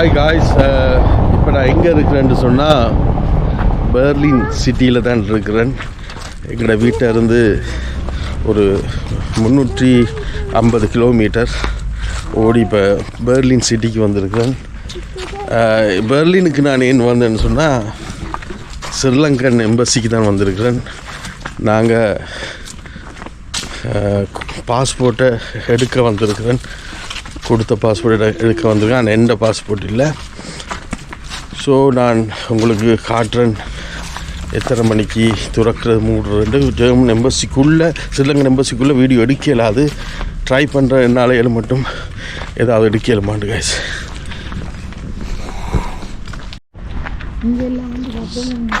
Hi guys இப்போ நான் எங்கே இருக்கிறேன்னு சொன்னால் பெர்லின் சிட்டியில் தான் இருக்கிறேன். எங்களோட வீட்டை இருந்து ஒரு முந்நூற்றி ஐம்பது கிலோமீட்டர் ஓடி இப்போ பெர்லின் சிட்டிக்கு வந்திருக்கிறேன். பெர்லினுக்கு நான் ஏன் வந்தேன்னு சொன்னால் ஸ்ரீலங்கன் எம்பசிக்கு தான் வந்திருக்கிறேன். நாங்கள் பாஸ்போர்ட்டை எடுக்க வந்திருக்கிறேன். கொடுத்த பாஸ்போர்ட் எடுக்க வந்திருக்கேன். ஆனால் எந்த பாஸ்போர்ட் இல்லை. ஸோ நான் உங்களுக்கு காட்டுறேன். எத்தனை மணிக்கு துறக்கிறது மூடுறது. ஜெர்மன் எம்பசிக்குள்ளே ஸ்ரீலங்கன் எம்பசிக்குள்ளே வீடியோ எடுக்கலாது ட்ரை பண்ணுற என்னால் மட்டும் ஏதாவது எடுக்கலுமாண்டு கைஸ் இங்கெல்லாம் வந்து பார்த்தோம்னா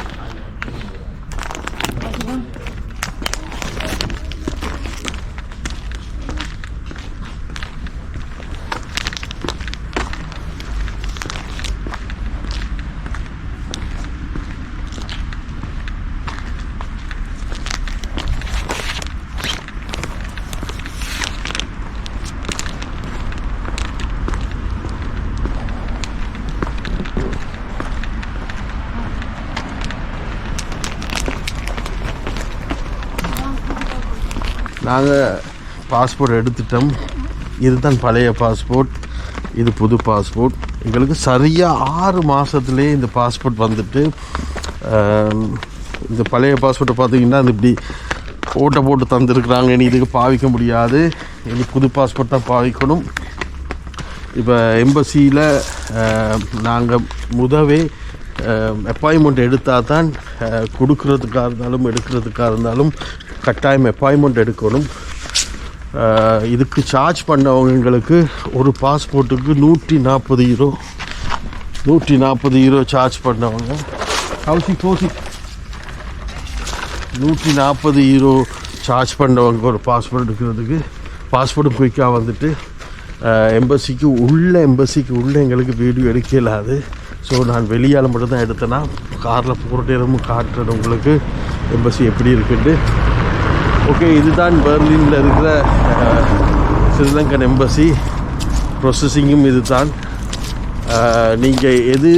நாங்கள் பாஸ்போர்ட் எடுத்துட்டோம். இதுதான் பழைய பாஸ்போர்ட் இது புது பாஸ்போர்ட் எங்களுக்கு சரியாக ஆறு மாதத்துலேயே இந்த பாஸ்போர்ட் வந்துட்டு இந்த பழைய பாஸ்போர்ட்டை பார்த்தீங்கன்னா அது இப்படி ஓட்டை போட்டு தந்துருக்குறாங்க. இனி இதுக்கு பாவிக்க முடியாது. இனி புது பாஸ்போர்ட் தான் பாவிக்கணும். இப்போ எம்பசியில் நாங்கள் முதவே அப்பாயின்மெண்ட் எடுத்தால் தான் கொடுக்குறதுக்காக கொடுக்கறதுக்காக இருந்தாலும் எடுக்கிறதுக்காக இருந்தாலும் கட்டாயம் அப்பாயின்மெண்ட் எடுக்கணும். இதுக்கு சார்ஜ் பண்ணவங்களுக்கு ஒரு பாஸ்போர்ட்டுக்கு நூற்றி நாற்பது யூரோ நூற்றி நாற்பது யூரோ சார்ஜ் பண்ணவங்க. கவுசி கோசி நூற்றி நாற்பது யூரோ சார்ஜ் பண்ணவங்க ஒரு பாஸ்போர்ட் எடுக்கிறதுக்கு. பாஸ்போர்ட் குயிக்காக வந்துட்டு எம்பசிக்கு உள்ள எம்பசிக்கு உள்ள எங்களுக்கு வீடியோ எடுக்க இல்லாது ஸோ நான் வெளியால் மட்டும்தான் எடுத்தேன்னா காரில் போகிற நேரமும் காட்டுறது உங்களுக்கு எம்பசி எப்படி இருக்குன்ட்டு. ஓகே இதுதான் பெர்லினில் இருக்கிற ஸ்ரீலங்கன் எம்பசி ப்ரொசஸிங்கும் இதுதான். நீங்கள் எது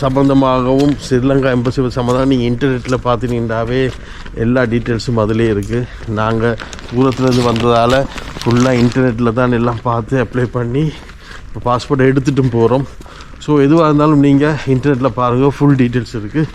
சம்மந்தமாகவும் ஸ்ரீலங்கா எம்பசி சம்மந்தமாக நீங்கள் இன்டர்நெட்டில் பார்த்துனீங்கன்னாவே எல்லா டீட்டெயில்ஸும் அதிலே இருக்குது நாங்கள் தூரத்துலேருந்து வந்ததால் ஃபுல்லாக இன்டர்நெட்டில் தான் எல்லாம் பார்த்து அப்ளை பண்ணி இப்போ பாஸ்போர்ட் எடுத்துகிட்டும் போகிறோம் ஸோ எதுவாக இருந்தாலும் நீங்கள் இன்டர்நெட்டில் பாருங்கள் ஃபுல் டீட்டெயில்ஸ் இருக்குது